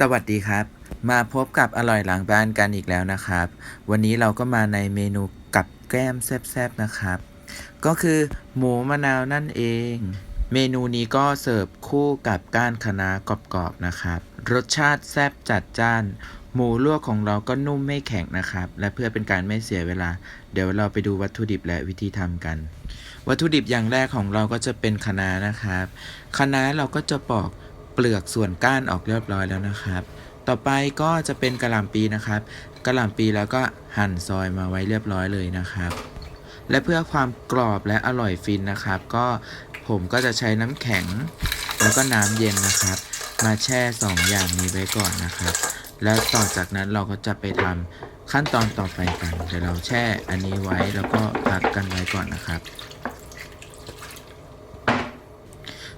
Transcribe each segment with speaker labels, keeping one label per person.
Speaker 1: สวัสดีครับ มาพบกับอร่อยหลังบ้านกันอีกแล้วนะครับ วันนี้เราก็มาในเมนูกับแก้มแซ่บๆนะครับ ก็คือหมูมะนาวนั่นเอง เมนูนี้ก็เสิร์ฟคู่กับก้านคะน้ากรอบๆนะครับ รสชาติแซ่บจัดจ้าน หมูลวกของเราก็นุ่มไม่แข็งนะครับ และเพื่อเป็นการไม่เสียเวลา เดี๋ยวเราไปดูวัตถุดิบและวิธีทำกัน วัตถุดิบอย่างแรกของเราก็จะเป็นคะน้านะครับ คะน้าเราก็จะปอก เปลือกส่วนก้านออกเรียบร้อยแล้วนะครับ ต่อไปก็จะเป็นกระหล่ำปีนะครับกระหล่ำปีแล้วก็หั่นซอยมาไว้เรียบร้อยเลยนะครับ และเพื่อความกรอบและอร่อยฟินนะครับ ก็ผมก็จะใช้น้ำแข็ง แล้วก็น้ำเย็นนะครับ มาแช่ 2 อย่างนี้ไว้ก่อนนะครับ แล้วต่อจากนั้นเราก็จะไปทำขั้นตอนต่อไปกันเดี๋ยวเราแช่อันนี้ไว้แล้วก็พักกันไว้ก่อนนะครับ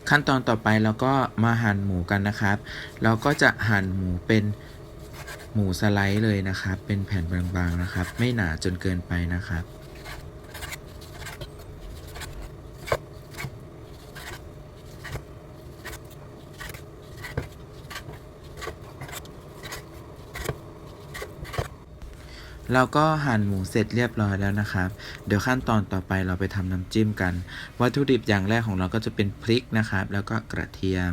Speaker 1: ขั้นตอนต่อไปเราก็มาหั่นหมูกันนะครับ เราก็จะหั่นหมูเป็นหมูสไลด์เลยนะครับ เป็นแผ่นบางๆนะครับ ไม่หนาจนเกินไปนะครับ เราก็หั่นหมูเสร็จเรียบร้อยแล้วนะครับ เดี๋ยวขั้นตอนต่อไปเราไปทำน้ำจิ้มกัน วัตถุดิบอย่างแรกของเราก็จะเป็นพริกนะครับ แล้วก็กระเทียม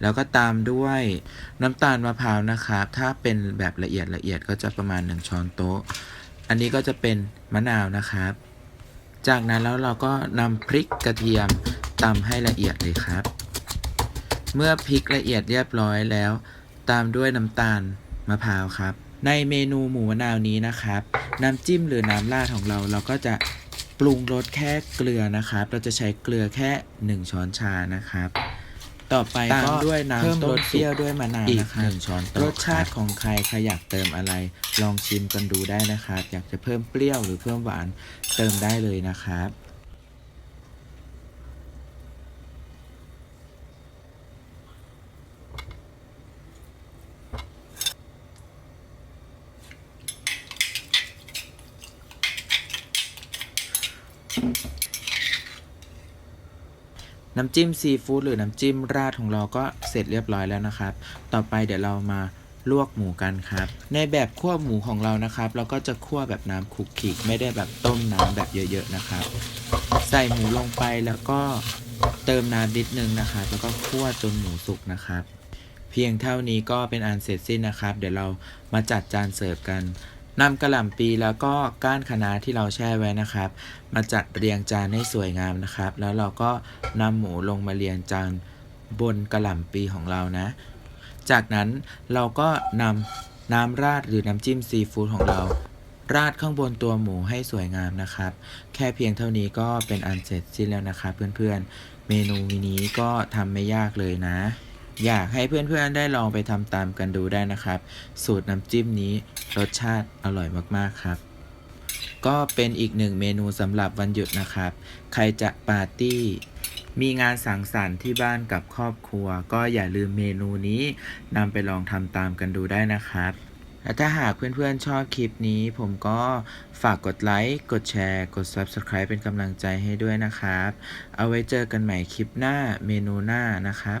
Speaker 1: แล้วก็ตามด้วยน้ำตาลมะพร้าวนะครับ ถ้าเป็นแบบละเอียดละเอียดก็จะประมาณ 1 ช้อนโต๊ะ อันนี้ก็จะเป็นมะนาวนะครับ จากนั้นแล้วเราก็นำพริกกระเทียมตำให้ละเอียดเลยครับ เมื่อพริกละเอียดเรียบร้อยแล้ว ตามด้วยน้ำตาลมะพร้าวครับ ในเมนูหมูมะนาวนี้นะครับ น้ำจิ้มหรือน้ำราดของเราเราก็จะปรุงรสแค่เกลือนะครับ เราจะใช้เกลือแค่ 1 ช้อนชานะครับ ต่อไปก็ด้วยน้ำเพิ่มรสเปรี้ยวด้วยมะนาวอีกหนึ่งช้อนโต๊ะรสชาติของใครใครอยากเติมอะไร ลองชิมกันดูได้นะครับ อยากจะเพิ่มเปรี้ยวหรือเพิ่มหวานเติมได้เลยนะครับ น้ำจิ้มซีฟู้ดหรือน้ำจิ้มราดของเราก็เสร็จเรียบร้อยแล้วนะครับ ต่อไปเดี๋ยวเรามาลวกหมูกันครับ ในแบบคั่วหมูของเรานะครับ เราก็จะคั่วแบบน้ำคุกคิกไม่ได้แบบต้มน้ำแบบเยอะๆนะครับ ใส่หมูลงไปแล้วก็เติมน้ำนิดนึงนะครับ แล้วก็คั่วจนหมูสุกนะครับ เพียงเท่านี้ก็เป็นอันเสร็จสิ้นนะครับ เดี๋ยวเรามาจัดจานเสิร์ฟกัน นำกระหล่ำปีแล้วก็ก้านคะน้าที่เราแช่ไว้นะครับ มาจัดเรียงจานให้สวยงามนะครับ แล้วเราก็นำหมูลงมาเรียงจานบนกระหล่ำปีของเรานะ จากนั้นเราก็นำน้ำราดหรือน้ำจิ้มซีฟู้ดของเรา ราดข้างบนตัวหมูให้สวยงามนะครับ แค่เพียงเท่านี้ก็เป็นอันเสร็จสิ้นแล้วนะครับเพื่อนๆ เมนูนี้ก็ทำไม่ยากเลยนะ อยากให้เพื่อนๆได้ลองไปทำตามกันดูได้นะครับ สูตรน้ำจิ้มนี้รสชาติอร่อยมากๆครับ ก็เป็นอีกหนึ่งเมนูสำหรับวันหยุดนะครับ ใครจะปาร์ตี้มีงานสังสรรค์ที่บ้านกับครอบครัว ก็อย่าลืมเมนูนี้นำไปลองทำตามกันดูได้นะครับและถ้าหากเพื่อนๆชอบคลิปนี้ ผมก็ฝากกดไลค์ กดแชร์ กด Subscribe เป็นกำลังใจให้ด้วยนะครับ เอาไว้เจอกันใหม่คลิปหน้าเมนูหน้านะครับ